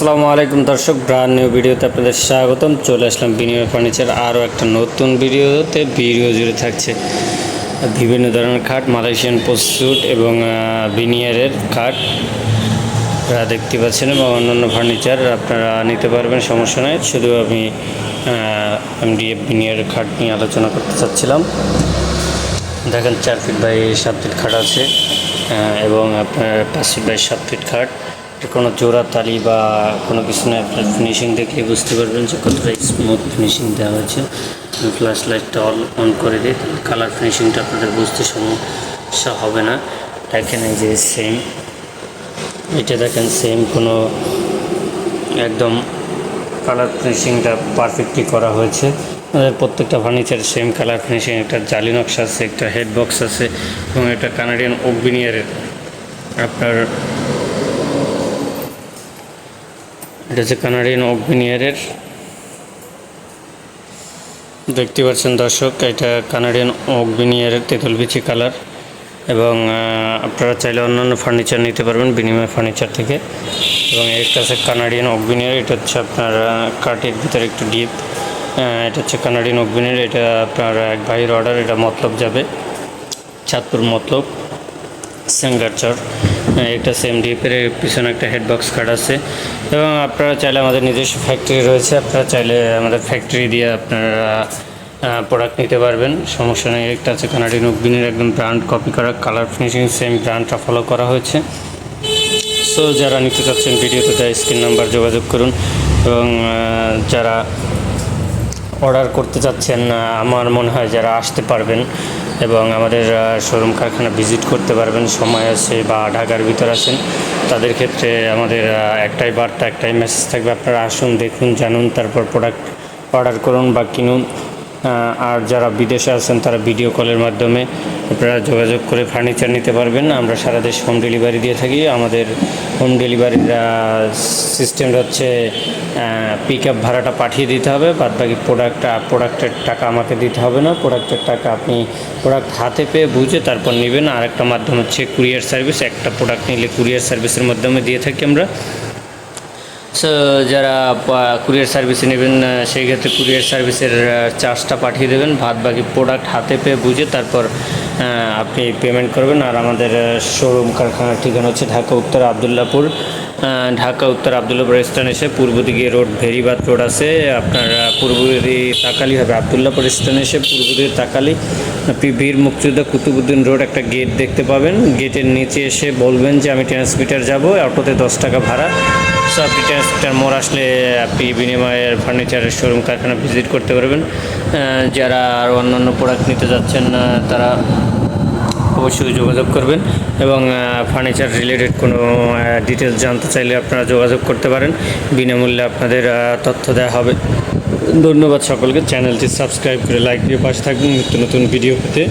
আসসালামু আলাইকুম দর্শক ব্রান্ড নিউ ভিডিওতে আপনাদের স্বাগতম। চলে আসলাম বিনিয়োগ ফার্নিচার আরও একটা নতুন ভিডিওতে। ভিডিও জুড়ে থাকছে বিভিন্ন ধরনের খাট, মালয়েশিয়ান প্রস্তুত এবং বিনিয়ারের খাট। আপনারা দেখতে পাচ্ছেন এবং অন্যান্য ফার্নিচার আপনারা নিতে পারবেন, সমস্যা নয় শুধু আমি এমডিএফ বিনিয়ারের খাট নিয়ে আলোচনা করতে চাচ্ছিলাম। দেখেন, চার ফিট বাই সাত ফিট খাট আছে এবং আপনার পাঁচ ফিট বাই সাত ফিট খাট। কোনো জোড়া তালি বা কোনো কিছু না আপনার ফিনিশিং দেখলে বুঝতে পারবেন যে কতটা স্মুথ ফিনিশিং দেওয়া হয়েছে। ফ্ল্যাশ লাইটটা অল অন করে দিই কালার ফিনিশিংটা আপনাদের বুঝতে সমস্যা হবে না। দেখেন এই যে সেম এটা দেখেন সেম কোনো একদম কালার ফিনিশিংটা পারফেক্টলি করা হয়েছে। আমাদের প্রত্যেকটা ফার্নিচার সেম কালার ফিনিশিং একটা জালি নকশা আছে, একটা হেড বক্স আছে এবং একটা কানাডিয়ান ওকবিনিয়ারের আপনার এটা হচ্ছে কানাডিয়ান ওকবিনিয়ারের দেখতে পাচ্ছেন দর্শক, এটা কানাডিয়ান ওকবিনিয়ারের তেঁতুল বিচি কালার এবং আপনারা চাইলে অন্যান্য ফার্নিচার নিতে পারবেন বিনিময় ফার্নিচার থেকে। এবং একটা আছে কানাডিয়ান অগবিনিয়ার এটা হচ্ছে আপনার কাঠের ভিতরে একটু ডিপ এটা হচ্ছে কানাডিয়ান অগবিনিয়ার এটা আপনার এক ভাইয়ের অর্ডার এটা মতলব যাবে। চাঁদপুর মতলব স্যাঙ্গারচর একটা সেম ডিপের পিছনে একটা হেডবক্স কার্ড আছে। এবং আপনারা চাইলে আমাদের নিজস্ব ফ্যাক্টরি রয়েছে, আপনারা চাইলে আমাদের ফ্যাক্টরি দিয়ে আপনারা প্রোডাক্ট নিতে পারবেন। সমস্যা নেই, একটা আছে কানাডিয়ান অগ্নির একদম ব্র্যান্ড কপি করা কালার ফিনিশিং সেম ব্র্যান্ডটা ফলো করা হয়েছে। সো যারা নিতে চাচ্ছেন ভিডিওতে দেয় স্ক্রিন নাম্বার যোগাযোগ করুন। এবং যারা অর্ডার করতে চাচ্ছেন আমার মনে হয় যারা আসতে পারবেন এবং আমাদের শোরুম কারখানা ভিজিট করতে পারবেন। সময় আছে বা ঢাকার ভিতর আছেন। তাদের ক্ষেত্রে আমাদের একটাই বার্তা, একটাই মেসেজ থাকবে। আপনারা আসুন, দেখুন, জানুন, তারপর প্রোডাক্ট অর্ডার করুন বা কিনুন। আর যারা বিদেশে আছেন, তারা ভিডিও কলের মাধ্যমে আপনারা যোগাযোগ করে ফার্নিচার নিতে পারবেন। আমরা সারা দেশ হোম ডেলিভারি দিয়ে থাকি। আমাদের হোম ডেলিভারির সিস্টেমটা হচ্ছে পিক আপ ভাড়াটা পাঠিয়ে দিতে হবে। বাদ বাকি প্রোডাক্ট প্রোডাক্টের টাকা আমাকে দিতে হবে না। প্রোডাক্টের টাকা আপনি প্রোডাক্ট হাতে পেয়ে বুঝে তারপর নেবেন। আর একটা মাধ্যম হচ্ছে কুরিয়ার সার্ভিস একটা প্রোডাক্ট নিলে কুরিয়ার সার্ভিসের মাধ্যমে দিয়ে থাকি আমরা। সো যারা কুরিয়ার সার্ভিসে নেবেন সেই ক্ষেত্রে কুরিয়ার সার্ভিসের চার্জটা পাঠিয়ে দেবেন। ভাত বাকি প্রোডাক্ট হাতে পেয়ে বুঝে তারপর আপনি পেমেন্ট করবেন। আর আমাদের শোরুম কারখানার ঠিকানা হচ্ছে ঢাকা উত্তর আবদুল্লাপুর। ঢাকা উত্তর আবদুল্লাপুর স্টেশন এসে পূর্ব দিকে রোড ভেরিবাদ রোড আছে। আপনার পূর্ব দিকে তাকালি হবে আবদুল্লাপুর স্টেশন এসে পূর্ব দিকে তাকালি। আপনি বীর মুক্তিযোদ্ধা কুতুবুদ্দিন রোড একটা গেট দেখতে পাবেন। গেটের নিচে এসে বলবেন যে, আমি ট্রান্সমিটার যাব। অটোতে দশ টাকা ভাড়া। সো আপনি মোড় আসলে আপনি বিনিময়ের ফার্নিচারের শোরুম কারখানা ভিজিট করতে পারবেন। যারা আর অন্যান্য প্রোডাক্ট নিতে যাচ্ছেন তারা অবশ্যই যোগাযোগ করবেন এবং ফার্নিচার রিলেটেড কোনো ডিটেলস জানতে চাইলে আপনারা যোগাযোগ করতে পারেন। বিনামূল্যে আপনাদের তথ্য দেওয়া হবে। ধন্যবাদ সকলকে। চ্যানেলটি সাবস্ক্রাইব করে লাইক দিয়ে পাশে থাকবেন। নিত্য নতুন ভিডিও পেতে।